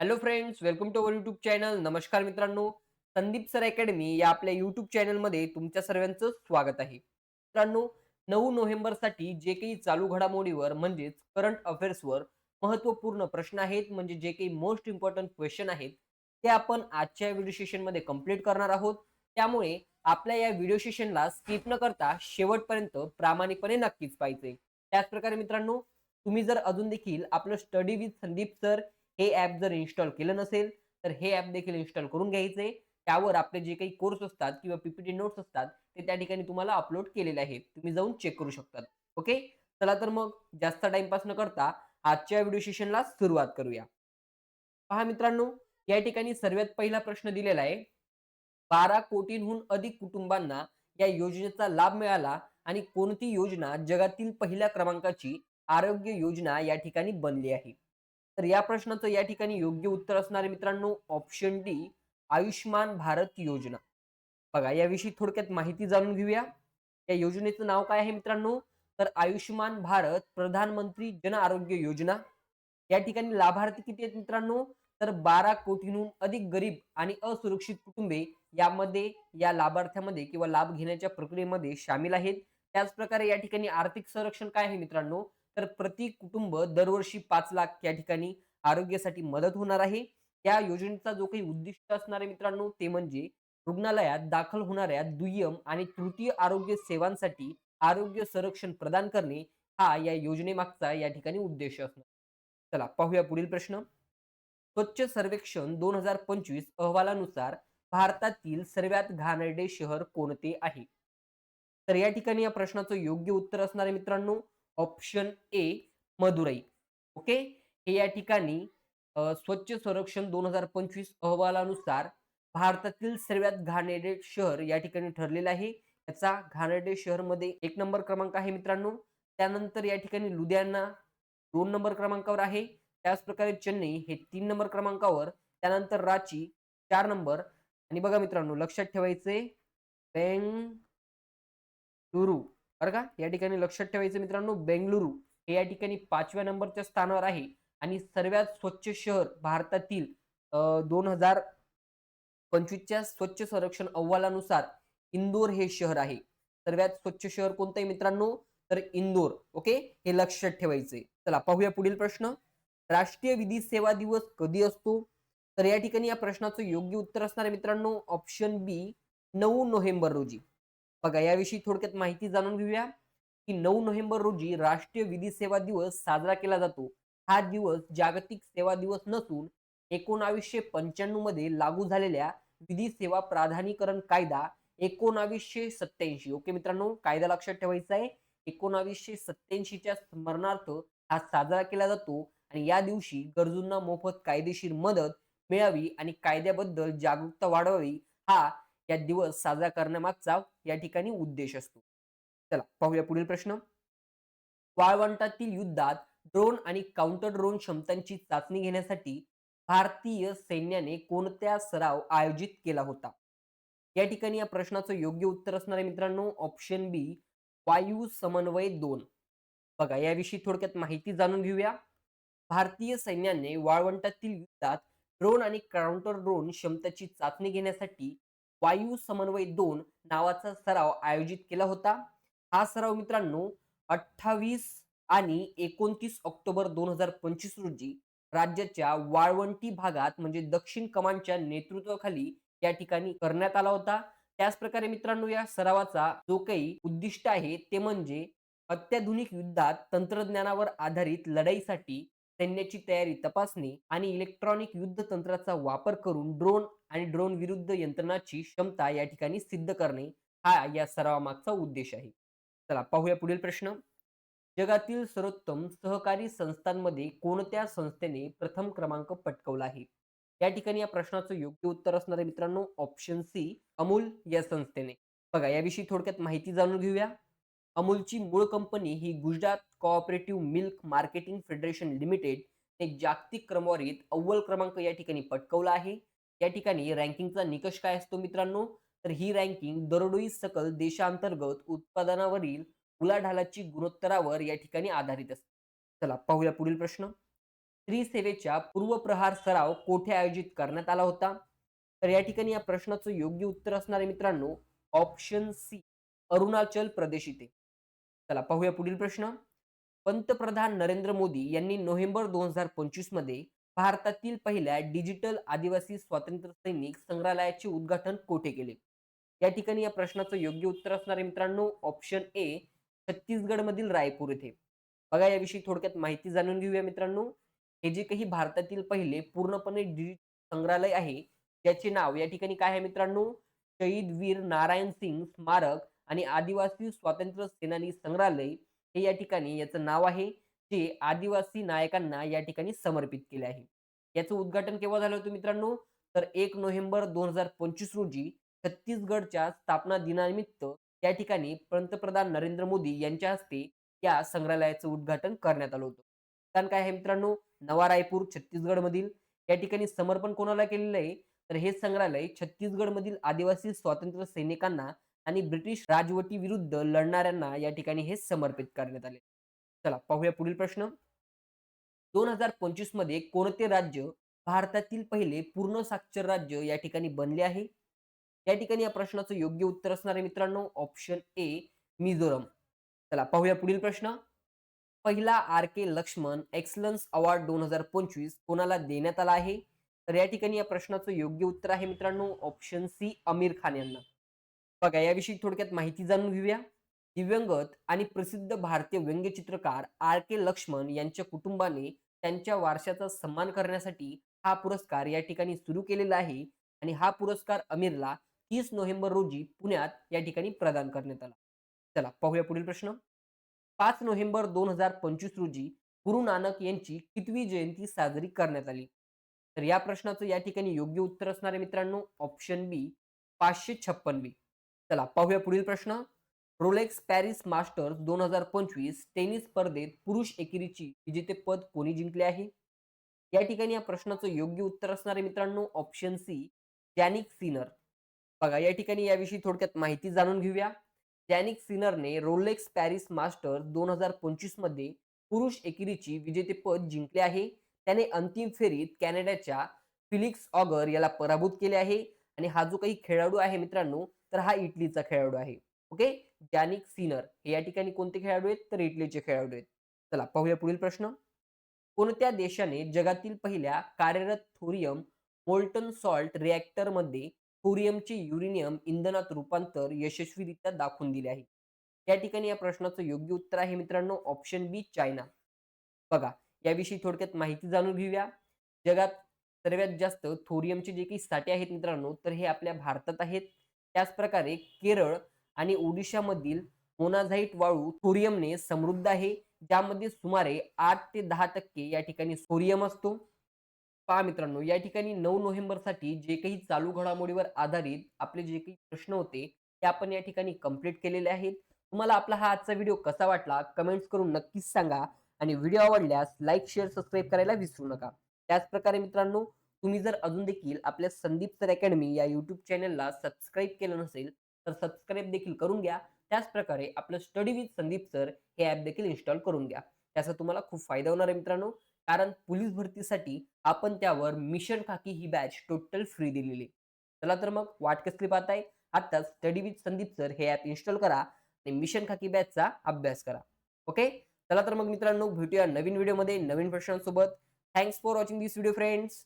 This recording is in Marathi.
Hello friends welcome to our YouTube channel नमस्कार मित्रांनो. संदीप सर अकॅडमी या आपल्या युट्यूब चॅनलमध्ये तुमच्या सर्वांचं स्वागत आहे. मित्रांनो नऊ नोव्हेंबरसाठी जे काही चालू घडामोडीवर म्हणजेच करंट अफेअर्सवर महत्त्वपूर्ण प्रश्न आहेत म्हणजे जे काही मोस्ट इम्पॉर्टंट क्वेश्चन आहेत ते आपण आजच्या व्हिडिओ सेशनमध्ये कंप्लीट करणार आहोत. त्यामुळे आपल्या या व्हिडिओ सेशनला स्किप न करता शेवटपर्यंत प्रामाणिकपणे नक्कीच पाहिजे त्याचप्रकारे मित्रांनो तुम्ही जर अजून देखील आपलं स्टडी विथ संदीप सर हे ॲप जर इन्स्टॉल केलं नसेल तर हे ॲप देखील इन्स्टॉल करून घ्यायचे. त्यावर आपले जे काही कोर्स असतात किंवा पीपीटी नोट्स असतात ते त्या ठिकाणी तुम्हाला अपलोड केलेले आहेत. तुम्ही जाऊन चेक करू शकतात. ओके चला तर मग जास्त टाइमपास न करता आजच्या व्हिडिओ सेशनला सुरुवात करूया. पहा मित्रांनो या ठिकाणी सर्वात पहिला प्रश्न दिलेला आहे बारा कोटींहून अधिक कुटुंबांना या योजनेचा लाभ मिळाला आणि कोणती योजना जगातील पहिल्या क्रमांकाची आरोग्य योजना या ठिकाणी बनली आहे? तर या प्रश्नाचं या ठिकाणी योग्य उत्तर असणारे मित्रांनो ऑप्शन डी आयुष्मान भारत योजना. बघा याविषयी थोडक्यात माहिती जाणून घेऊया. या योजनेचं नाव काय आहे मित्रांनो? तर आयुष्मान भारत प्रधानमंत्री जन आरोग्य योजना. या ठिकाणी लाभार्थी किती आहेत मित्रांनो? तर बारा कोटींहून अधिक गरीब आणि असुरक्षित कुटुंबे यामध्ये या लाभार्थ्यामध्ये किंवा लाभ घेण्याच्या प्रक्रियेमध्ये सामील आहेत. त्याचप्रकारे या ठिकाणी आर्थिक संरक्षण काय आहे मित्रांनो? तर प्रति कुटुंब दरवर्षी पाच लाख या ठिकाणी आरोग्यासाठी मदत होणार आहे. या योजनेचा जो काही उद्दिष्ट असणार आहे मित्रांनो ते म्हणजे रुग्णालयात दाखल होणाऱ्या दुय्यम आणि तृतीय आरोग्य सेवांसाठी आरोग्य संरक्षण प्रदान करणे हा या योजनेमागचा या ठिकाणी उद्देश असणार. चला पाहूया पुढील प्रश्न. स्वच्छ सर्वेक्षण दोन हजार पंचवीस अहवालानुसार भारतातील सर्वात घाणेरडे शहर कोणते आहे? तर या ठिकाणी या प्रश्नाचं योग्य उत्तर असणार आहे मित्रांनो ऑप्शन ए मदुराई. ओके? हे या ठिकाणी स्वच्छ संरक्षण दोन हजार पंचवीस अहवालानुसार भारतातील सर्वात घाणेरडे शहर या ठिकाणी ठरलेलं आहे. याचा घाणेरडे शहरमध्ये एक नंबर क्रमांक आहे मित्रांनो. त्यानंतर या ठिकाणी लुधियाना दोन नंबर क्रमांकावर आहे. त्याचप्रकारे चेन्नई हे तीन नंबर क्रमांकावर त्यानंतर रांची चार नंबर. आणि बघा मित्रांनो लक्षात ठेवायचे बेंगलुरू बरं का? या ठिकाणी लक्षात ठेवायचं मित्रांनो बेंगलुरू हे या ठिकाणी पाचव्या नंबरच्या स्थानावर आहे आणि सर्वात स्वच्छ शहर भारतातील दोन हजार पंचवीसच्या स्वच्छ संरक्षण अहवालानुसार इंदोर हे शहर आहे. सर्वात स्वच्छ शहर कोणतं आहे मित्रांनो? तर इंदोर ओके? हे लक्षात ठेवायचे चला पाहूया पुढील प्रश्न. राष्ट्रीय विधी सेवा दिवस कधी असतो? तर या ठिकाणी या प्रश्नाचं योग्य उत्तर असणार आहे मित्रांनो ऑप्शन बी नऊ नोव्हेंबर रोजी. बघा याविषयी थोडक्यात माहिती जाणून घेऊया की नऊ नोव्हेंबर रोजी राष्ट्रीय विधी सेवा दिवस साजरा केला जातो. हा दिवस जागतिक सेवा दिवस नसून एकोणावीसशे पंच्याण्णवमध्ये लागू झालेल्या विधी सेवा प्राधानिकरण कायदा एकोणावीसशे सत्याऐंशी ओके मित्रांनो कायदा लक्षात ठेवायचा आहे. एकोणावीसशे सत्याऐंशीच्या स्मरणार्थ हा साजरा केला जातो आणि या दिवशी गरजूंना मोफत कायदेशीर मदत मिळावी आणि कायद्याबद्दल जागरूकता वाढवावी हा या दिवस साजरा करण्यामागचा या ठिकाणी उद्देश असतो. चला पाहूया पुढील प्रश्न. वाळवंटातील युद्धात ड्रोन आणि काउंटर ड्रोन क्षमतांची चाचणी घेण्यासाठी भारतीय सैन्याने कोणत्या सराव आयोजित केला होता? या ठिकाणी या प्रश्नाचं योग्य उत्तर असणार आहे मित्रांनो ऑप्शन बी वायू समन्वय दोन. बघा याविषयी थोडक्यात माहिती जाणून घेऊया. भारतीय सैन्याने वाळवंटातील युद्धात ड्रोन आणि काउंटर ड्रोन क्षमतेची चाचणी घेण्यासाठी वायू समन्वय दोन नावाचा सराव आयोजित केला होता. हा सराव मित्रांनो अठ्ठावीस आणि एकोणतीस ऑक्टोबर दोन हजार पंचवीस रोजी राज्याच्या वाळवंटी भागात म्हणजे दक्षिण कमांडच्या नेतृत्वाखाली या ठिकाणी करण्यात आला होता. त्याच प्रकारे मित्रांनो या सरावाचा जो काही उद्दिष्ट आहे ते म्हणजे अत्याधुनिक युद्धात तंत्रज्ञानावर आधारित लढाईसाठी सैन्याची तयारी तपासणी आणि इलेक्ट्रॉनिक युद्ध तंत्राचा वापर करून ड्रोन आणि ड्रोन विरुद्ध यंत्रणाची क्षमता या ठिकाणी सिद्ध करणे हा या सरावामागचा उद्देश आहे. चला पाहूया पुढील प्रश्न. जगातील सर्वोत्तम सहकारी संस्थांमध्ये कोणत्या संस्थेने प्रथम क्रमांक पटकवला आहे? या ठिकाणी या प्रश्नाचं योग्य उत्तर असणार मित्रांनो ऑप्शन सी अमूल या संस्थेने. बघा याविषयी थोडक्यात माहिती जाणून घेऊया. अमूलची मूळ कंपनी ही Gujarat cooperative milk marketing federation limited ने जागतिक क्रमवारीत अव्वल क्रमांक या ठिकाणी पटकवला आहे. या ठिकाणी रँकिंगचा निकष काय असतो मित्रांनो? तर ही रँकिंग दरडोई सकल देशांतर्गत उत्पादनावरील उलाढालाची गुणोत्तरावर या ठिकाणी आधारित असते. चला पाहूया पुढील प्रश्न. स्त्री सेवेच्या पूर्वप्रहार सराव कोठे आयोजित करण्यात आला होता? तर या ठिकाणी या प्रश्नाचं योग्य उत्तर असणारे मित्रांनो ऑप्शन सी अरुणाचल प्रदेश इथे. चला पाहूया पुढील प्रश्न. पंतप्रधान नरेंद्र मोदी यांनी नोव्हेंबर दोन हजार पंचवीसमध्ये भारतातील पहिल्या डिजिटल आदिवासी स्वातंत्र्य सैनिक संग्रहालयाचे उद्घाटन कोठे केले? या ठिकाणी या प्रश्नाचं योग्य उत्तर असणार आहे मित्रांनो ऑप्शन ए छत्तीसगड मधील रायपूर येथे. बघा याविषयी थोडक्यात माहिती जाणून घेऊया मित्रांनो. हे जे काही भारतातील पहिले पूर्णपणे डिजिटल संग्रहालय आहे त्याचे नाव या ठिकाणी काय आहे मित्रांनो? शहीद वीर नारायण सिंग स्मारक आणि आदिवासी स्वातंत्र्य सेनानी संग्रहालय हे या ठिकाणी याचं नाव आहे जे आदिवासी नायकांना या ठिकाणी समर्पित केले आहे. याचं उद्घाटन केव्हा झालं होतं मित्रांनो? तर एक नोव्हेंबर दोन हजार पंचवीस रोजी छत्तीसगडच्या स्थापना दिनानिमित्त या ठिकाणी पंतप्रधान नरेंद्र मोदी यांच्या हस्ते या संग्रहालयाचं उद्घाटन करण्यात आलं होतं. कारण काय आहे मित्रांनो? नवा रायपूर छत्तीसगड मधील या ठिकाणी समर्पण कोणाला केलेलं आहे? तर हे संग्रहालय छत्तीसगड मधील आदिवासी स्वातंत्र्य सैनिकांना आणि ब्रिटिश राजवटी विरुद्ध लढणाऱ्यांना या ठिकाणी हे समर्पित करण्यात आले. चला पाहूया पुढील प्रश्न. दोन हजार पंचवीसमध्ये कोणते राज्य भारतातील पहिले पूर्ण साक्षर राज्य या ठिकाणी बनले आहे? या ठिकाणी या प्रश्नाचं योग्य उत्तर असणार आहे मित्रांनो ऑप्शन ए मिझोरम. चला पाहूया पुढील प्रश्न. पहिला R K Laxman excellence award दोन हजार पंचवीस कोणाला देण्यात आला आहे? तर या ठिकाणी या प्रश्नाचं योग्य उत्तर आहे मित्रांनो ऑप्शन सी आमिर खान यांना. बघा याविषयी थोडक्यात माहिती जाणून घेऊया. दिव्यंगत आणि प्रसिद्ध भारतीय व्यंगचित्रकार आर के लक्ष्मण यांच्या कुटुंबाने त्यांच्या वारशाचा सन्मान करण्यासाठी हा पुरस्कार या ठिकाणी सुरू केलेला आहे आणि हा पुरस्कार अमीरला तीस नोव्हेंबर रोजी पुण्यात या ठिकाणी प्रदान करण्यात आला. चला पाहूया पुढील प्रश्न. पाच नोव्हेंबर दोन हजार पंचवीस रोजी गुरु नानक यांची कितवी जयंती साजरी करण्यात आली? तर या प्रश्नाचं या ठिकाणी योग्य उत्तर असणारे मित्रांनो. ऑप्शन बी पाचशे छप्पन बी. चला पाहूया पुढील प्रश्न. रोलेक्स पॅरिस मास्टर्स दोन हजार पंचवीस टेनिस स्पर्धेत पुरुष एकेरीची विजेतेपद कोणी जिंकले आहे? या ठिकाणी या प्रश्नाचं योग्य उत्तर असणारे मित्रांनो ऑप्शन सी जॅनिक सिनर बघा या ठिकाणी याविषयी थोडक्यात माहिती जाणून घेऊया. जॅनिक सिनरने रोलेक्स पॅरिस मास्टर दोन हजार पंचवीसमध्ये पुरुष एकेरीची विजेतेपद जिंकले आहे. त्याने अंतिम फेरीत कॅनडाच्या फिलिक्स ऑगर याला पराभूत केले आहे. आणि हा जो काही खेळाडू आहे मित्रांनो तर हा इटलीचा खेळाडू आहे. ओके? Jannik Sinner. हे या ठिकाणी कोणते खेळाडू आहेत? तर इटलीचे खेळाडू आहेत. चला पाहूया पुढील प्रश्न. कोणत्या देशाने जगातील पहिल्या कार्यरत थोरियम मोल्टन सॉल्ट रिॲक्टरमध्ये थोरियमचे युरेनियम इंधनात रूपांतर यशस्वीरित्या दाखवून दिले आहे? या ठिकाणी या प्रश्नाचं योग्य उत्तर आहे मित्रांनो ऑप्शन बी चायना. बघा याविषयी थोडक्यात माहिती जाणून घेऊया. जगात सर्वात जास्त थोरियमचे जे काही साठे आहेत मित्रांनो तर हे आपल्या भारतात आहेत. त्याच प्रकारे केरळ आणि ओडिशामधील मोनाझाईट वाळू थोरियमने समृद्ध आहे ज्यामध्ये सुमारे आठ ते दहा टक्के या ठिकाणी सोरियम असतो. पहा मित्रांनो या ठिकाणी नऊ नोव्हेंबरसाठी जे काही चालू घडामोडीवर आधारित आपले जे काही प्रश्न होते ते आपण या ठिकाणी कंप्लीट केलेले आहेत. तुम्हाला आपला हा आजचा व्हिडिओ कसा वाटला कमेंट्स करून नक्कीच सांगा आणि व्हिडिओ आवडल्यास लाईक शेअर सबस्क्राईब करायला विसरू नका. त्याच प्रकारे मित्रांनो तुम्ही जर अजून देखील आपल्या संदीप सर अकॅडमी या युट्यूब चॅनलला सबस्क्राईब केलं नसेल तर सबस्क्राईब देखील करून घ्या. त्याचप्रकारे आपलं स्टडी विथ संदीप सर हे ॲप देखील इन्स्टॉल करून घ्या. त्याचा तुम्हाला खूप फायदा होणार आहे मित्रांनो. कारण पोलीस भरतीसाठी आपण त्यावर मिशन खाकी ही बॅच टोटल फ्री दिलेली चला तर मग वाट कसली पाहताय? आत्ताच स्टडी विथ संदीप सर हे ॲप इन्स्टॉल करा आणि मिशन खाकी बॅचचा अभ्यास करा. ओके चला तर मग मित्रांनो भेटूया नवीन व्हिडिओमध्ये नवीन प्रश्नांसोबत. Thanks for watching this video friends